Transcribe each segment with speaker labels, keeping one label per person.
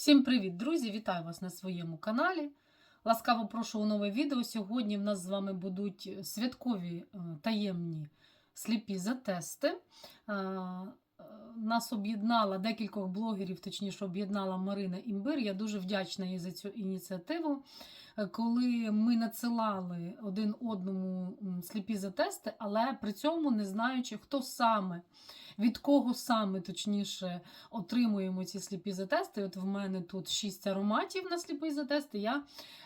Speaker 1: Всім привіт, друзі! Вітаю вас на своєму каналі. Ласкаво прошу у нове відео. Сьогодні в нас з вами будуть святкові е, таємні сліпі затести. Е, е, Нас об'єднала декількох блогерів, точніше, об'єднала Марина Імбир. Я дуже вдячна їй за цю ініціативу. Е, Коли ми надсилали один одному сліпі затести, але при цьому не знаючи, хто саме, від кого саме точніше отримуємо ці сліпі затести. От в мене тут 6 ароматів на сліпі затести. Я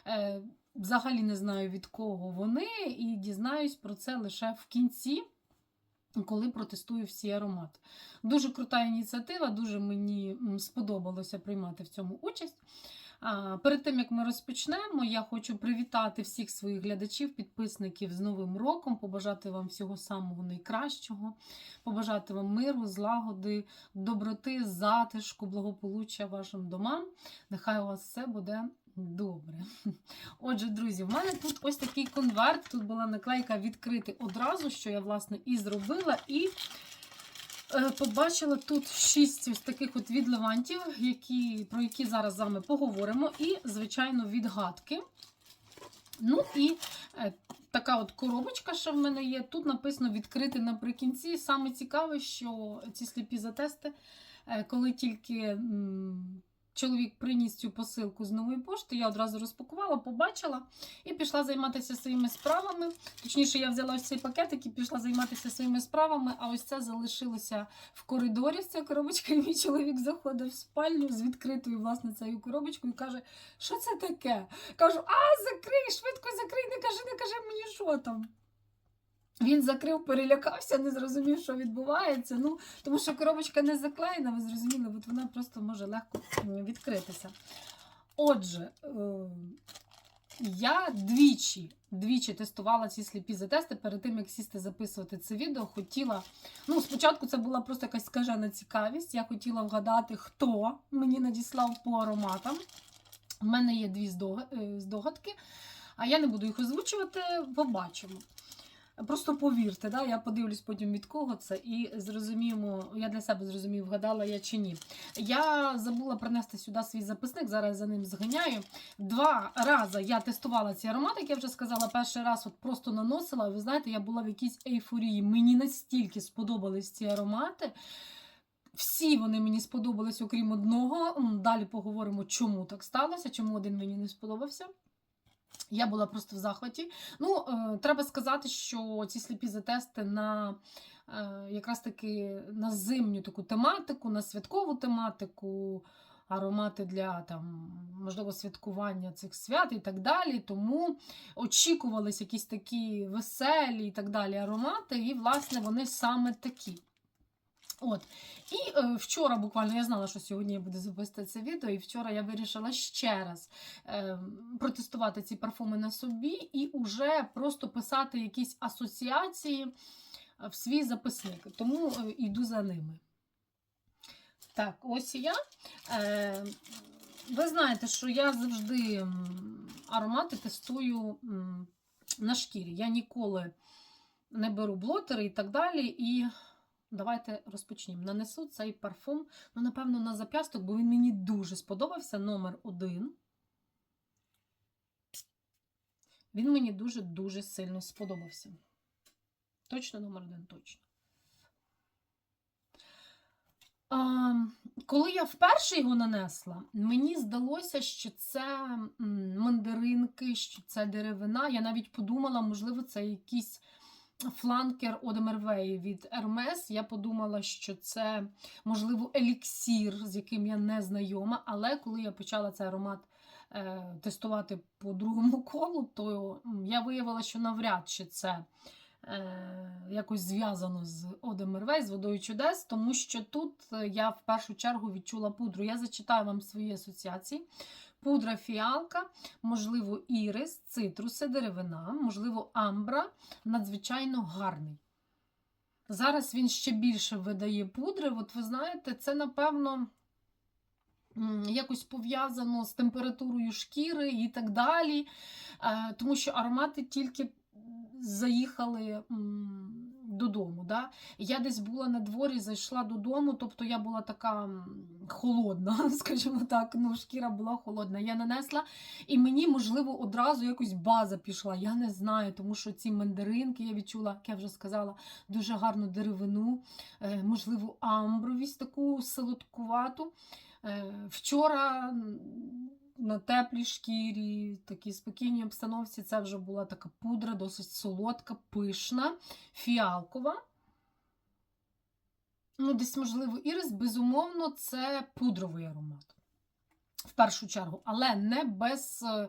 Speaker 1: е, взагалі не знаю від кого вони, і дізнаюсь про це лише в кінці. Коли протестую всі аромати. Дуже крута ініціатива, дуже мені сподобалося приймати в цьому участь. Перед тим як ми розпочнемо, я хочу привітати всіх своїх глядачів, підписників з Новим роком, побажати вам всього самого найкращого, побажати вам миру, злагоди, доброти, затишку, благополуччя вашим домам. Нехай у вас все буде добре. Отже, друзі, в мене тут ось такий конверт. Тут була наклейка відкрити одразу, що я, власне, і зробила. І побачила тут шість ось таких от відливантів, які, про які зараз з вами поговоримо. І, звичайно, відгадки. Ну і е, така от коробочка, що в мене є. Тут написано відкрити наприкінці. Саме цікаве, що ці сліпі затести, е, коли тільки чоловік приніс цю посилку з нової пошти, я одразу розпакувала, побачила і пішла займатися своїми справами. Точніше, я взяла ось цей пакетик і пішла займатися своїми справами, а ось це залишилося в коридорі ця коробочка, і мій чоловік заходив в спальню з відкритою власне цією коробочкою і каже, що це таке? Кажу, а закрий, швидко закрий, не кажи, не кажи мені, що там. Він закрив, перелякався, не зрозумів, що відбувається. Ну, тому що коробочка не заклеєна, ви зрозуміли, от вона просто може легко відкритися. Отже, е, я двічі, двічі тестувала ці сліпі затести перед тим, як сісти записувати це відео. Хотіла. Ну, спочатку це була просто якась скажена цікавість. Я хотіла вгадати, хто мені надіслав по ароматам. У мене є дві е, здогадки, а я не буду їх озвучувати, побачимо. Просто повірте, да? я подивлюсь потім від кого це і зрозуміємо, я для себе зрозумію, вгадала я чи ні. Я забула принести сюди свій записник, зараз за ним зганяю. Два рази я тестувала ці аромати, як я вже сказала, перший раз от просто наносила. Ви знаєте, я була в якійсь ейфорії. Мені настільки сподобались ці аромати. Всі вони мені сподобались, окрім одного. Далі поговоримо, чому так сталося, чому один мені не сподобався. Я була просто в захваті. Ну, е, треба сказати, що ці сліпі затести на е, якраз таки на зимню таку тематику, на святкову тематику, аромати для там, можливо, святкування цих свят і так далі. Тому очікувались якісь такі веселі і так далі аромати, і, власне, вони саме такі. От. І е, вчора буквально я знала, що сьогодні я буду записувати це відео, і вчора я вирішила ще раз е, протестувати ці парфуми на собі і уже просто писати якісь асоціації е, в свій записник. Тому е, йду за ними. Так, ось я. Е, ви знаєте, що я завжди аромати тестую на шкірі. Я ніколи не беру блотери і так далі. І давайте розпочнімо. Нанесу цей парфум, ну, напевно, на зап'ясток, бо він мені дуже сподобався. Номер один. Він мені дуже-дуже сильно сподобався. Точно номер один, точно. А, коли я вперше його нанесла, мені здалося, що це мандаринки, що це деревина. Я навіть подумала, можливо, це якийсь фланкер Одемервей від Hermes. Я подумала, що це, можливо, еліксір, з яким я не знайома. Але коли я почала цей аромат е, тестувати по другому колу, то я виявила, що навряд чи це е, якось зв'язано з Одемервей, з водою чудес, тому що тут е, я в першу чергу відчула пудру. Я зачитаю вам свої асоціації. Пудра фіалка, можливо, ірис, цитруси, деревина, можливо, амбра надзвичайно гарний. Зараз він ще більше видає пудри. От ви знаєте, це, напевно, якось пов'язано з температурою шкіри і так далі. Е, Тому що аромати тільки заїхали додому. Да? Я десь була на дворі, зайшла додому, тобто я була така холодна, скажімо так, ну, шкіра була холодна. Я нанесла, і мені, можливо, одразу якось база пішла. Я не знаю, тому що ці мандаринки я відчула, як я вже сказала, дуже гарну деревину, е, можливо, амбровість таку солодкувату. Е, Вчора на теплій шкірі, такій спокійній обстановці, це вже була така пудра, досить солодка, пишна, фіалкова. Ну, десь, можливо, ірис, безумовно, це пудровий аромат. В першу чергу, але не без. е,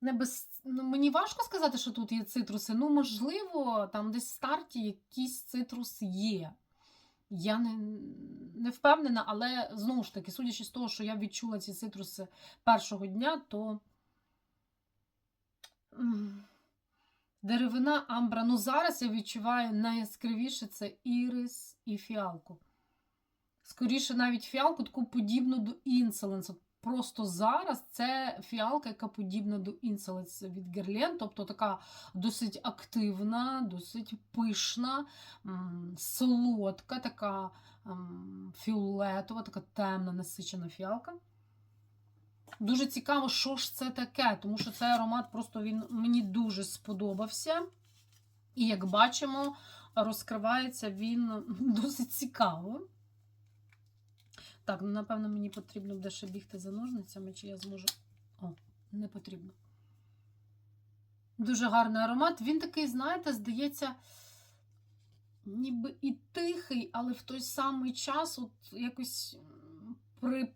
Speaker 1: Не без... Ну, мені важко сказати, що тут є цитруси. Ну, можливо, там десь в старті якийсь цитрус є. Я не, не впевнена, але знову ж таки, судячи з того, що я відчула ці цитруси першого дня, то деревина амбра. Ну, зараз я відчуваю найяскравіше це ірис і фіалку. Скоріше, навіть фіалку таку подібну до інсоленс. Просто зараз це фіалка, яка подібна до інсоленс від Герлен, тобто така досить активна, досить пишна, солодка, така фіолетова, така темна, насичена фіалка. Дуже цікаво, що ж це таке, тому що цей аромат просто він мені дуже сподобався. І як бачимо, розкривається він досить цікаво. Так, ну напевно, мені потрібно буде ще бігти за ножницями, чи я зможу. О, не потрібно. Дуже гарний аромат. Він такий, знаєте, здається, ніби і тихий, але в той самий час от якось при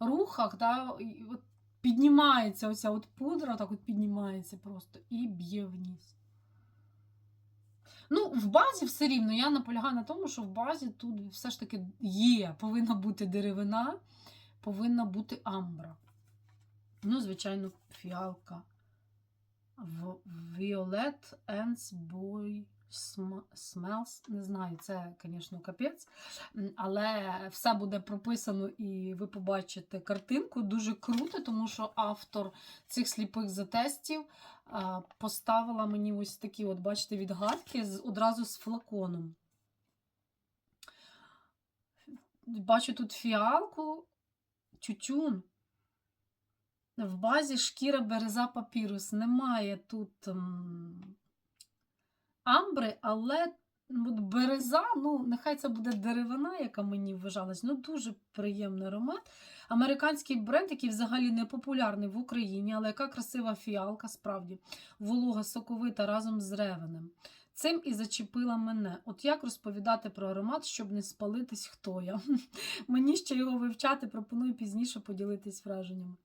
Speaker 1: рухах, да, от піднімається оця от пудра, так от піднімається просто і б'є вниз. Ну, в базі все рівно. Я наполягаю на тому, що в базі тут все ж таки є, повинна бути деревина, повинна бути амбра. Ну, звичайно, фіалка. Violet Ants Boy Smells. Не знаю, це, звісно, капець. Але все буде прописано, і ви побачите картинку. Дуже круто, тому що автор цих сліпих затестів поставила мені ось такі, от, бачите, відгадки одразу з флаконом. Бачу тут фіалку, тютюн. В базі шкіра береза папірус. Немає тут амбри, але от береза, ну, нехай це буде деревина, яка мені вважалась. Ну, дуже приємний аромат. Американський бренд, який взагалі не популярний в Україні, але яка красива фіалка, справді, волога, соковита разом з ревенем. Цим і зачепила мене. От як розповідати про аромат, щоб не спалитись, хто я. Мені ще його вивчати, пропоную пізніше поділитись враженнями.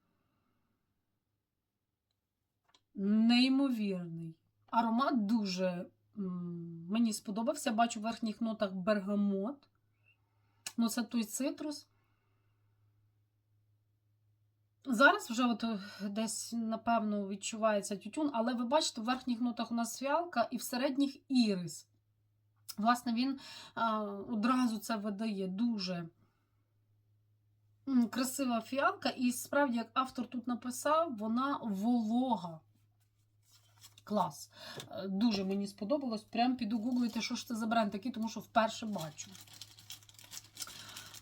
Speaker 1: Неймовірний. Аромат дуже мені сподобався. Бачу в верхніх нотах бергамот. Ну, це той цитрус. Зараз вже от е, десь, напевно, відчувається тютюн, але ви бачите, в верхніх нотах у нас фіалка і в середніх ірис. Власне, він а, одразу це видає дуже красива фіалка, і справді, як автор тут написав, вона волога. Клас. Е, Дуже мені сподобалось. Прям піду гуглити, що ж це за бренд такий, тому що вперше бачу.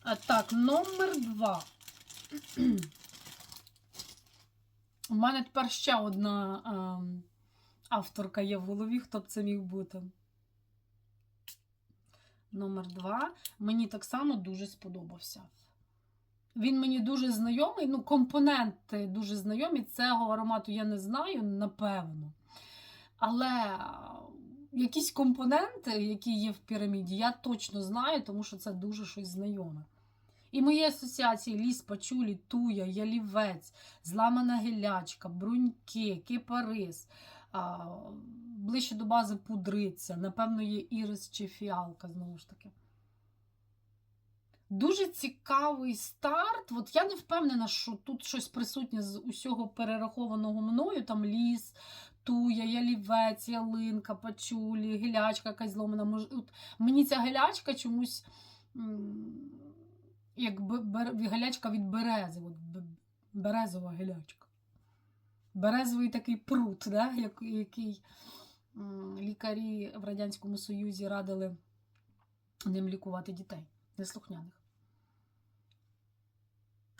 Speaker 1: Е, Так, номер два. У мене тепер ще одна ем, авторка є в голові, хто б це міг бути. Номер два. Мені так само дуже сподобався. Він мені дуже знайомий, ну, компоненти дуже знайомі. Цього аромату я не знаю, напевно. Але якісь компоненти, які є в піраміді, я точно знаю, тому що це дуже щось знайоме. І мої асоціації ліс, пачулі, туя, ялівець, зламана гілячка, бруньки, кипарис, а, ближче до бази пудриця, напевно, є ірис чи фіалка, знову ж таки. Дуже цікавий старт. От я не впевнена, що тут щось присутнє з усього перерахованого мною. Там ліс, туя, ялівець, ялинка, пачулі, гілячка якась зломана. Мож... От мені ця гілячка чомусь. Як бе- бер- гілячка від берези, от березова гілячка. Березовий такий прут, да? як- який лікарі в Радянському Союзі радили ним лікувати дітей неслухняних.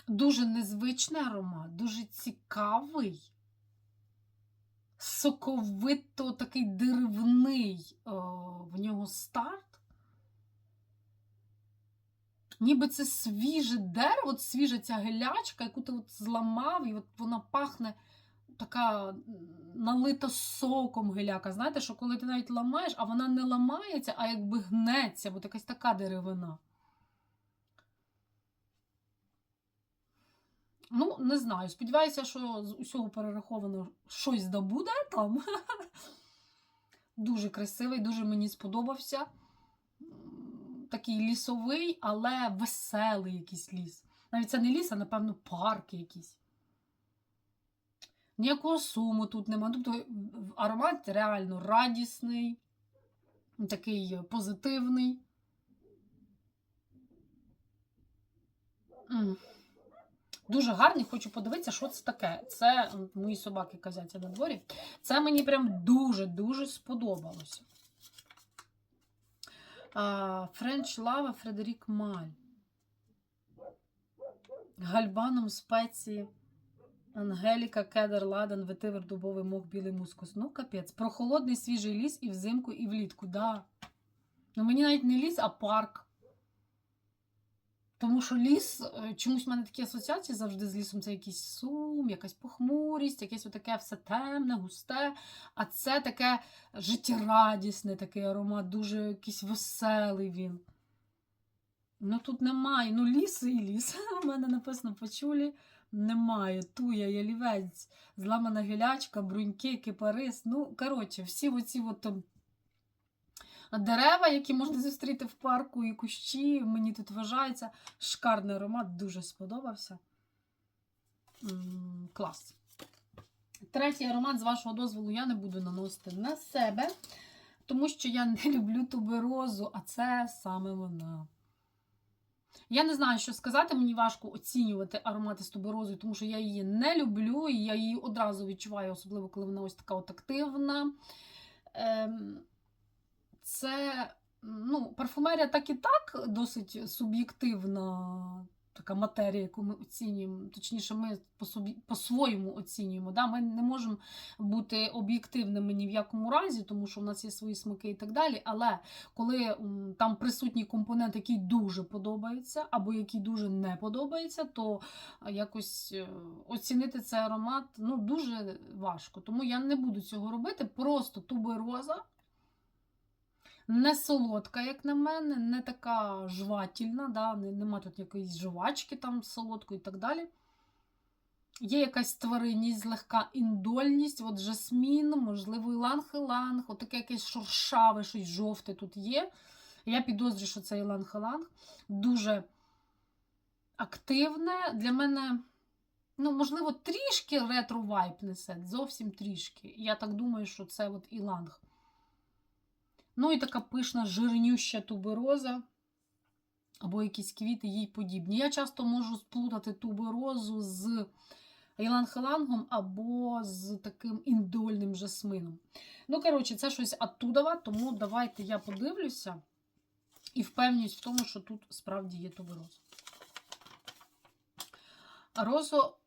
Speaker 1: Дуже незвичний аромат, дуже цікавий, соковито такий деревний о, в нього старт. Ніби це свіже дерево, от свіжа ця гелячка, яку ти от зламав, і от вона пахне така налита соком геляка. Знаєте, що коли ти навіть ламаєш, а вона не ламається, а якби гнеться, бо якась така деревина. Ну, не знаю. Сподіваюся, що з усього перераховано щось да буде там. Дуже красивий, дуже мені сподобався. Такий лісовий, але веселий якийсь ліс. Навіть це не ліс, а напевно парк якийсь. Ніякого суму тут немає. Тобто аромат реально радісний, такий позитивний. Дуже гарний, хочу подивитися, що це таке. Це мої собаки казяться на дворі. Це мені прям дуже-дуже сподобалося. Френч Лава Фредерік Маль. Гальбаном спеції. Ангеліка, кедр, ладан, ветивер, дубовий мох, білий мускус. Ну, капець. Прохолодний свіжий ліс і взимку, і влітку. Да. Ну, мені навіть не ліс, а парк. Тому що ліс, е, чомусь в мене такі асоціації завжди з лісом. Це якийсь сум, якась похмурість, якесь таке все темне, густе. А це таке життєрадісне, такий аромат, дуже якийсь веселий він. Ну тут немає. Ну, ліс і ліс. У мене написано почулі. Немає. Туя, ялівець, зламана гілячка, бруньки, кипарис. Ну, коротше, всі оці от ем, дерева, які можна зустріти в парку, і кущі, мені тут вважається. Шикарний аромат, дуже сподобався. Клас. Третій аромат, з вашого дозволу, я не буду наносити на себе, тому що я не люблю туберозу, а це саме вона. Я не знаю, що сказати, мені важко оцінювати аромати з туберозою, тому що я її не люблю, і я її одразу відчуваю, особливо, коли вона ось така от активна. Ем, Це ну, парфумерія так і так досить суб'єктивна така матерія, яку ми оцінюємо. Точніше, ми по по-своєму оцінюємо. Да? Ми не можемо бути об'єктивними ні в якому разі, тому що в нас є свої смаки і так далі. Але коли там присутній компонент, який дуже подобається, або який дуже не подобається, то якось е, оцінити цей аромат ну, дуже важко. Тому я не буду цього робити. Просто тубероза. Не солодка, як на мене, не така жвательна, да? нема тут якоїсь жвачки там солодкої і так далі. Є якась тваринність, легка індольність, от жасмін, можливо, іланг-іланг, от таке якесь шуршаве, щось жовте тут є. Я підозрюю, що це іланг-іланг. Дуже активне. Для мене, ну, можливо, трішки ретро-вайп несе, зовсім трішки. Я так думаю, що це от іланг. Ну і така пишна, жирнюща тубероза. Або якісь квіти їй подібні. Я часто можу сплутати туберозу з іланг-ілангом або з таким індольним жасмином. Ну, коротше, це щось оттудова, тому давайте я подивлюся і впевнююсь в тому, що тут справді є тубероза. Розо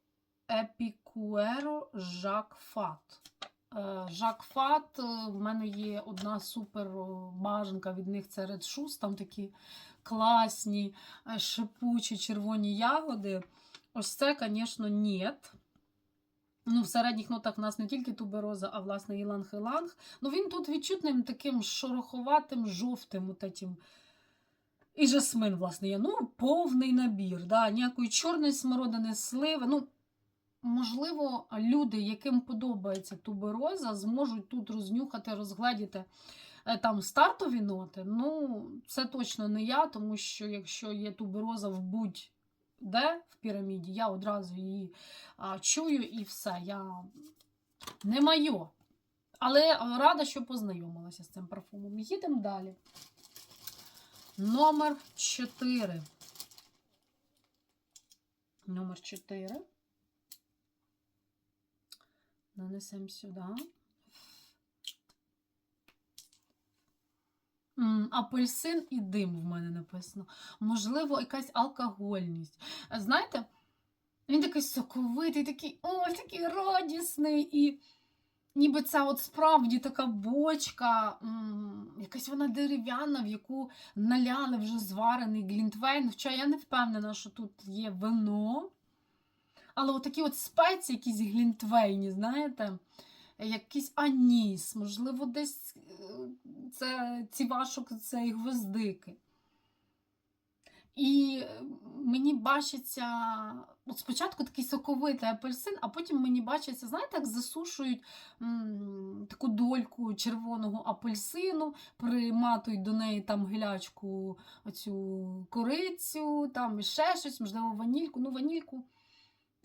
Speaker 1: Епікуеро Жак Фат. Е, Жак Фат, е, в мене є одна супер бажанка від них це Red Shoes, там такі класні, е, шипучі червоні ягоди. Ось це, звісно, ні. Ну, в середніх нотах в нас не тільки тубероза, а власне іланг-іланг. Ну, він тут відчутним таким шороховатим, жовтим, от этим. І жасмин, власне, є. Ну, повний набір. Да? Ніякої чорної смородини, сливи. Ну, можливо, люди, яким подобається тубероза, зможуть тут рознюхати, розгледіти е, там стартові ноти. Ну, це точно не я, тому що якщо є тубероза в будь-де в піраміді, я одразу її а, чую і все. Я не майо. Але е, рада, що познайомилася з цим парфумом. Їдемо далі. Номер 4. Номер 4. Нанесемо сюди. Апельсин і дим в мене написано. Можливо, якась алкогольність. Е, Знаєте, він такий соковитий, такий, ой, такий радісний. І ніби це от справді така бочка, якась вона дерев'яна, в яку наляли вже зварений глінтвейн. Хоча я не впевнена, що тут є вино. Але отакі от спеції, якісь глінтвейні, знаєте, якийсь аніс, можливо, десь е, це цівашок, і гвоздики. І е, мені бачиться, от спочатку такий соковитий апельсин, а потім мені бачиться, знаєте, як засушують м, таку дольку червоного апельсину, приматують до неї там гілячку, оцю корицю, там ще щось, можливо, ванільку. Ну, ванільку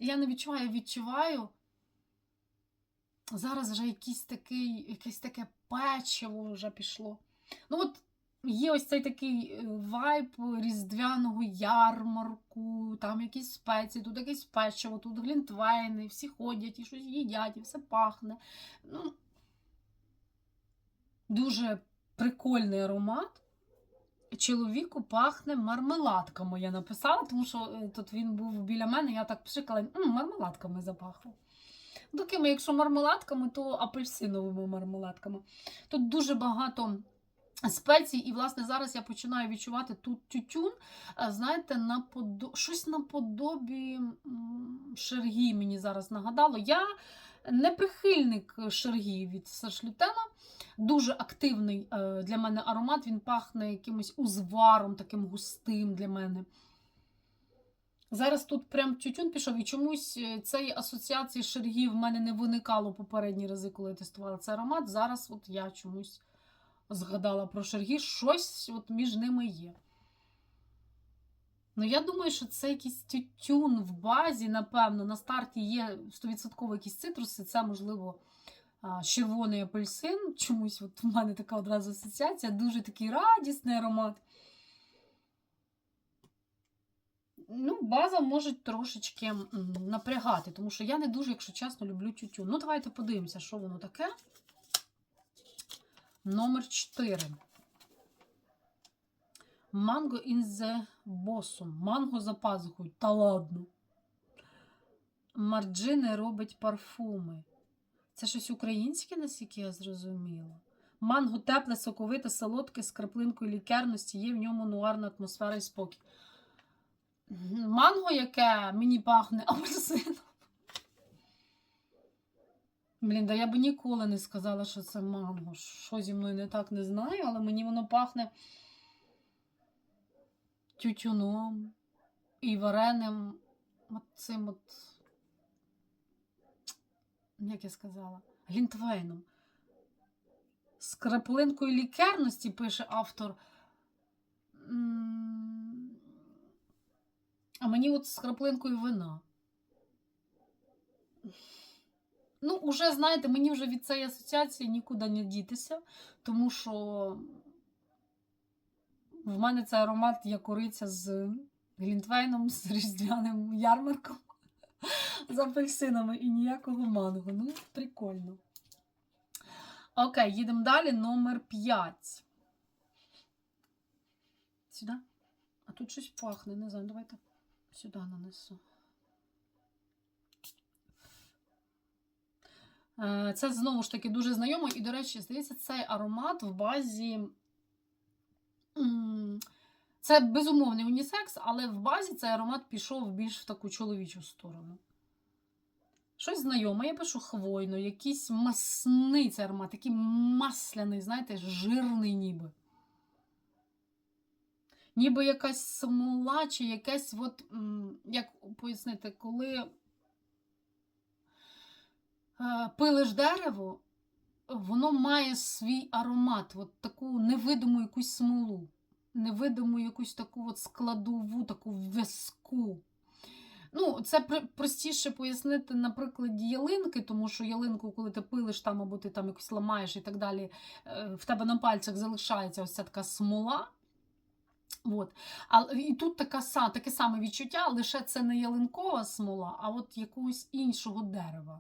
Speaker 1: я не відчуваю, відчуваю. Зараз вже якийсь такий, якесь таке печиво вже пішло. Ну, от є ось цей такий е, вайб різдвяного ярмарку, там якісь спеції, тут якесь печиво, тут глінтвейни, всі ходять і щось їдять, і все пахне. Ну, дуже прикольний аромат. Чоловіку пахне мармеладками, я написала, тому що е, тут він був біля мене, я так пшикала, «М, мармеладками запахло. Такими, якщо мармеладками, то апельсиновими мармеладками. Тут дуже багато спецій, і, власне, зараз я починаю відчувати тут тютюн. е, Знаєте, наподо... щось наподобі м, шергі мені зараз нагадало. Я не прихильник шергі від Сашлютена. Дуже активний е, для мене аромат. Він пахне якимось узваром, таким густим для мене. Зараз тут прям тютюн пішов, і чомусь е, цієї асоціації шергі в мене не виникало попередні рази, коли я тестувала цей аромат. Зараз от я чомусь згадала про шергі, щось от між ними є. Ну, я думаю, що це якийсь тютюн в базі, напевно, на старті є 100% якісь цитруси, це, можливо, червоний апельсин. Чомусь от в мене така одразу асоціація, дуже такий радісний аромат. Ну, база може трошечки напрягати, тому що я не дуже, якщо чесно, люблю тютюн. Ну, давайте подивимося, що воно таке. Номер 4. Манго in the bosom. Манго за пазухою. Та ладно. Марджини робить парфуми. Це щось українське, наскільки я зрозуміла. Манго тепле, соковите, солодке, з краплинкою лікерності, є в ньому нуарна атмосфера і спокій. Манго, яке мені пахне апельсином. Блін, да я б ніколи не сказала, що це манго. Що зі мною не так, не знаю, але мені воно пахне тютюном і вареним от цим от, як я сказала, глінтвейном. З краплинкою лікерності пише автор. А мені от з краплинкою вина. Ну, уже, знаєте, мені вже від цієї асоціації нікуди не дітися, тому що в мене це аромат як кориця з глінтвейном, з різдвяним ярмарком, з апельсинами і ніякого манго. Ну, прикольно. Окей, їдемо далі. Номер 5. Сюди? А тут щось пахне, не знаю, давайте сюди нанесу. Е, Це знову ж таки дуже знайомо. І, до речі, здається, цей аромат в базі. Це безумовний унісекс, але в базі цей аромат пішов більш в таку чоловічу сторону. Щось знайоме, я пишу хвойно, якийсь масний цей аромат, такий масляний, знаєте, жирний ніби. Ніби якась смола, чи якесь, от, як пояснити, коли е, пилиш дерево, воно має свій аромат, от таку невидиму якусь смолу, невидиму якусь таку от складову, таку виску. Ну, це простіше пояснити на прикладі ялинки, тому що ялинку, коли ти пилиш там, або ти там якось ламаєш і так далі, е, в тебе на пальцях залишається ось ця така смола. От. А, і тут така, таке саме відчуття, лише це не ялинкова смола, а от якогось іншого дерева.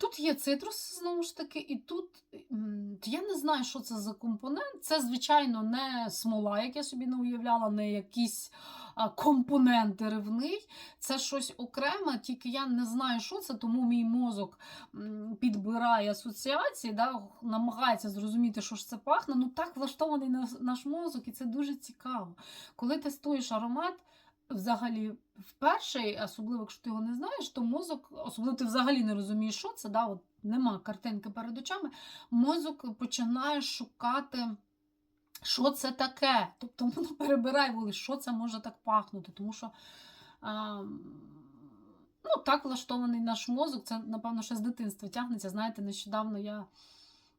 Speaker 1: Тут є цитрус, знову ж таки, і тут я не знаю, що це за компонент. Це, звичайно, не смола, як я собі не уявляла, не якийсь компонент деревний. Це щось окреме, тільки я не знаю, що це, тому мій мозок підбирає асоціації, да, намагається зрозуміти, що ж це пахне. Ну так влаштований наш, мозок, і це дуже цікаво. Коли тестуєш аромат, взагалі вперше, особливо якщо ти його не знаєш, то мозок, особливо ти взагалі не розумієш, що це, да, от нема картинки перед очами, мозок починає шукати. Що це таке? Тобто воно перебирає воли, що це може так пахнути. Тому що а, ну, так влаштований наш мозок, це, напевно, ще з дитинства тягнеться. Знаєте, нещодавно я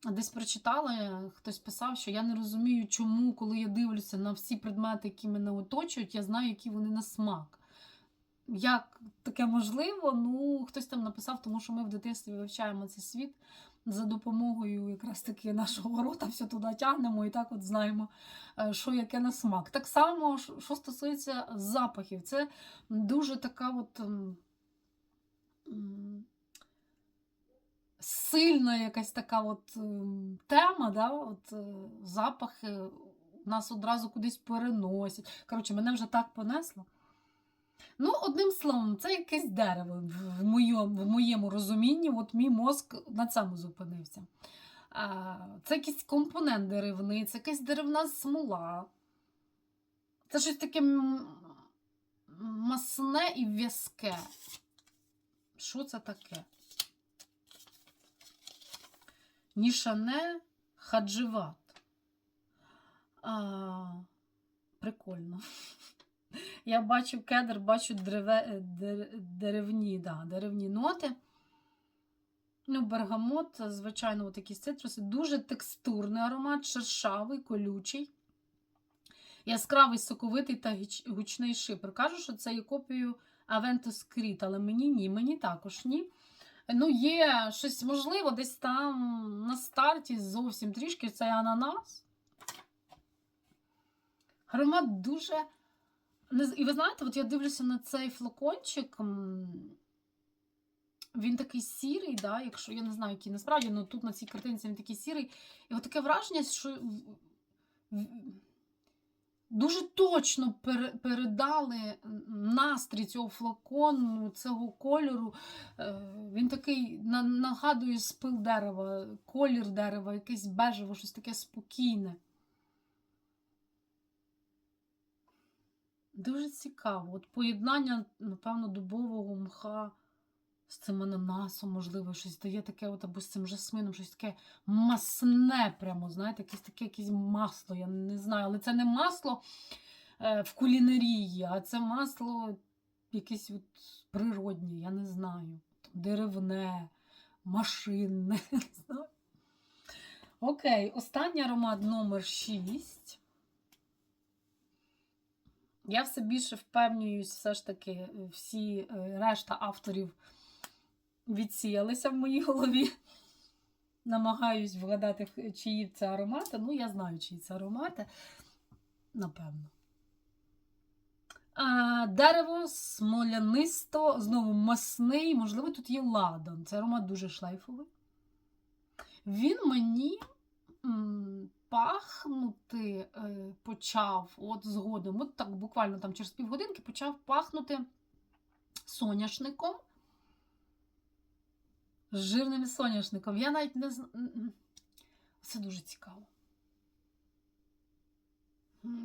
Speaker 1: десь прочитала, хтось писав, що я не розумію, чому, коли я дивлюся на всі предмети, які мене оточують, я знаю, які вони на смак. Як таке можливо? Ну, хтось там написав, тому що ми в дитинстві вивчаємо цей світ за допомогою якраз таки нашого рота, все туди тягнемо і так от знаємо, е, що яке на смак. Так само, що стосується запахів, це дуже така от. Сильна якась така от ем, тема, да? от, е, запахи нас одразу кудись переносять. Коротше, мене вже так понесло. Ну, одним словом, це якесь дерево в моєму, в моєму розумінні. От мій мозк на цьому зупинився. Це якийсь компонент деревний, це якась деревна смола. Це щось таке масне і в'язке. Що це таке? Нішане хадживат. А, прикольно. Я бачу кедр, бачу древе, е, дер- деревні, да, деревні ноти. Ну, бергамот, звичайно, якісь цитруси. Дуже текстурний аромат, шершавий, колючий. Яскравий, соковитий та гучний шипр. Кажу, що це є копією Aventus Creed, але мені ні, мені також ні. Ну, є щось можливо, десь там на старті зовсім трішки це ананас. Аромат дуже. І ви знаєте, от я дивлюся на цей флакончик. Він такий сірий, да, якщо я не знаю, який насправді, але тут на цій картинці він такий сірий. І от таке враження, що дуже точно пере- передали настрій цього флакону, цього кольору. Е, Він такий нагадує спил дерева, колір дерева, якесь бежево, щось таке спокійне. Дуже цікаво. От поєднання, напевно, дубового мха з цим ананасом, можливо, щось дає таке, от, або з цим жасмином, щось таке масне, прямо, знаєте, якесь таке якесь масло, я не знаю, але це не масло е, в кулінарії, а це масло якесь от природнє, я не знаю. Деревне, машинне. Окей, останній аромат номер 6. Я все більше впевнююсь, все ж таки, всі е, решта авторів відсіялися в моїй голові. Намагаюсь вгадати, чиї це аромати. Ну, я знаю, чиї це аромати. Напевно. А, дерево смолянисто, знову масний, можливо, тут є ладан. Це аромат дуже шлейфовий. Він мені пахнути е, почав от згодом, от так буквально там через півгодинки почав пахнути соняшником. З жирним соняшником. Я навіть не знаю. Це дуже цікаво.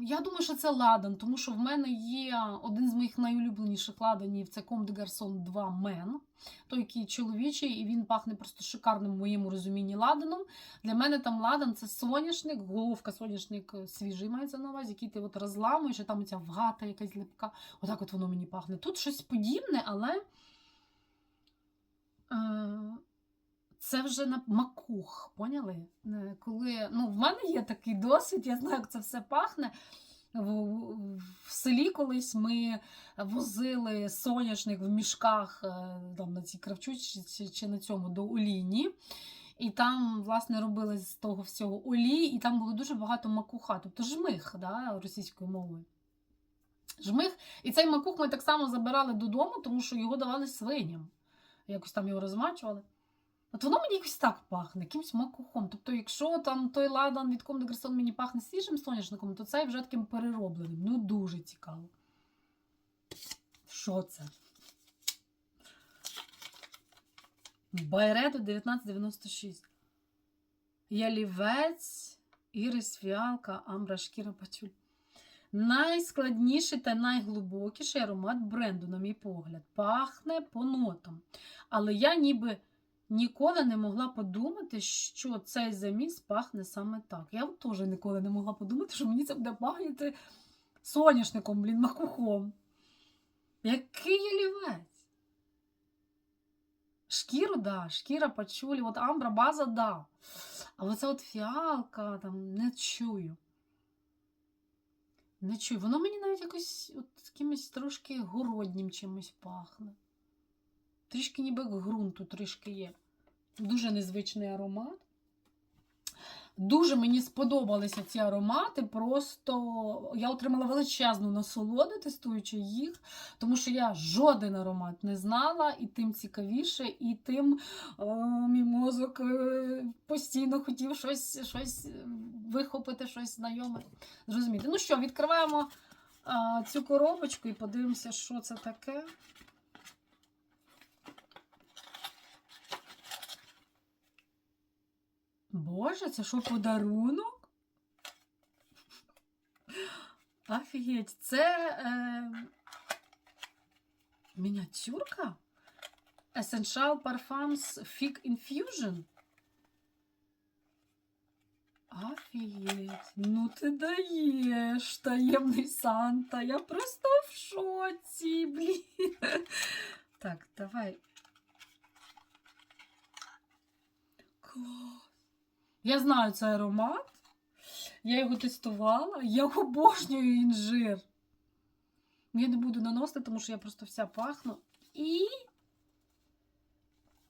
Speaker 1: Я думаю, що це ладан, тому що в мене є один з моїх найулюбленіших ладанів це Comme de Garçon 2 Men. Той, який чоловічий, і він пахне просто шикарним в моєму розумінні ладаном. Для мене там ладан це соняшник, головка соняшник е, свіжий мається на увазі, який ти от розламуєш, і там оця вгата якась липка. Отак от воно мені пахне. Тут щось подібне, але. Е, це вже на макух, поняли? Е, Коли ну, в мене є такий досвід, я знаю, як це все пахне. В, в селі колись ми возили соняшник в мішках е, там, на цій кравчучці чи, чи на цьому до олійні. І там, власне, робили з того всього олій, і там було дуже багато макуха, тобто жмих да, російською мовою. Жмих. І цей макух ми так само забирали додому, тому що його давали свиням. Якось там його розмачували. От воно мені якось так пахне, якимось макухом. Тобто, якщо там той ладан від des Garçons мені пахне свіжим соняшником, то цей вже таким переробленим. Ну, дуже цікаво. Що це? Байредо 1996. Ялівець, ірис, фіалка, амбра, шкіра, патюль. Найскладніший та найглибокіший аромат бренду, на мій погляд, пахне по нотам. Але я ніби ніколи не могла подумати, що цей заміс пахне саме так. Я теж ніколи не могла подумати, що мені це буде пахнути соняшником, блін, макухом. Який ялівець? Шкіру, да, шкіра пачулі, от амбра, база, да. А оце от фіалка там не чую. Не чую. Воно мені навіть якось от якимось трошки городнім чимось пахне. Трішки ніби як ґрунту трішки є. Дуже незвичний аромат. Дуже мені сподобалися ці аромати. Просто я отримала величезну насолоду, тестуючи їх, тому що я жоден аромат не знала, і тим цікавіше, і тим о, мій мозок е, постійно хотів щось, щось е, вихопити, щось знайоме. Зрозуміти. Ну що, відкриваємо а, цю коробочку і подивимося, що це таке. Боже, це що подарунок? Офігеть, це е, мініатюрка? Essential Parfums Fig Infusion. Офігеть, ну ти даєш, таємний Санта. Я просто в шоці, блін. Так, давай. Клас. Я знаю цей аромат. Я його тестувала. Я обожнюю інжир. Я не буду наносити, тому що я просто вся пахну. І.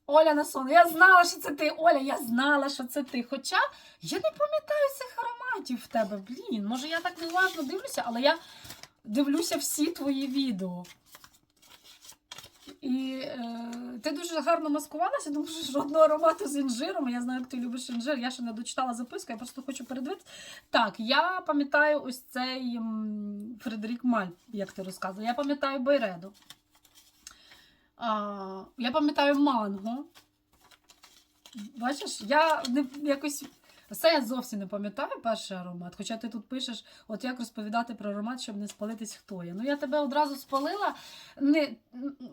Speaker 1: Оля Насон, я знала, що це ти. Оля, я знала, що це ти. Хоча я не пам'ятаю цих ароматів в тебе. Блін, може я так неуважно дивлюся, але я дивлюся всі твої відео. І е, ти дуже гарно маскувалася, тому що жодного аромату з інжиром. Я знаю, як ти любиш інжир. Я ще не дочитала записку, я просто хочу передивитися. Так, я пам'ятаю ось цей Фредерік Маль, як ти розказував. Я пам'ятаю Байреду. А, я пам'ятаю манго. Бачиш, я не, якось. Це я зовсім не пам'ятаю перший аромат. Хоча ти тут пишеш, от як розповідати про аромат, щоб не спалитись, хто я. Ну, я тебе одразу спалила. Не,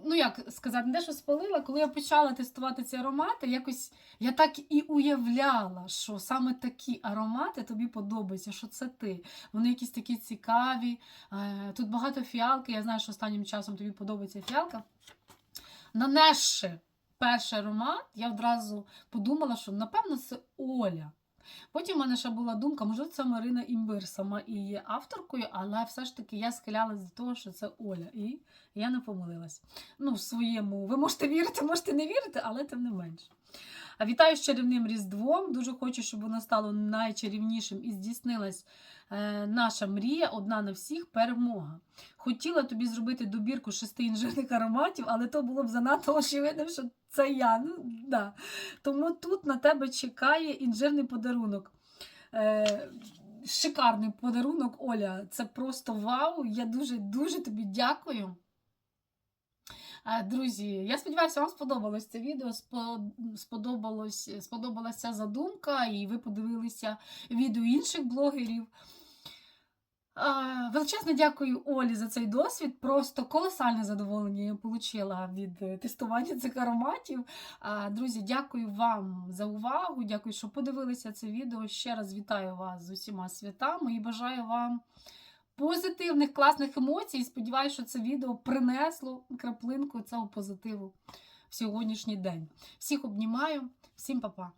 Speaker 1: ну як сказати, не те, що спалила, коли я почала тестувати ці аромати, якось я так і уявляла, що саме такі аромати тобі подобаються, що це ти. Вони якісь такі цікаві. Е, Тут багато фіалки. Я знаю, що останнім часом тобі подобається фіалка. Нанесши перший аромат, я одразу подумала, що напевно це Оля. Потім в мене ще була думка, можливо, це Марина Імбир сама і є авторкою, але все ж таки я схилялась до того, що це Оля. І я не помилилась. Ну, в своєму. Ви можете вірити, можете не вірити, але тим не менше. Вітаю з чарівним Різдвом. Дуже хочу, щоб воно стало найчарівнішим і здійснилась е, наша мрія, одна на всіх перемога. Хотіла тобі зробити добірку шести інжирних ароматів, але то було б занадто очевидно, що це я. Ну, да. Тому тут на тебе чекає інжирний подарунок. Е, шикарний подарунок, Оля. Це просто вау. Я дуже-дуже тобі дякую. Е, Друзі, я сподіваюся, вам сподобалось це відео. Сподобалось, сподобалася ця задумка, і ви подивилися відео інших блогерів. А, Величезне дякую Олі за цей досвід. Просто колосальне задоволення я отримала від е, тестування цих ароматів. Друзі, дякую вам за увагу. Дякую, що подивилися це відео. Ще раз вітаю вас з усіма святами і бажаю вам позитивних, класних емоцій. Сподіваюся, що це відео принесло краплинку цього позитиву в сьогоднішній день. Всіх обнімаю, всім па-па!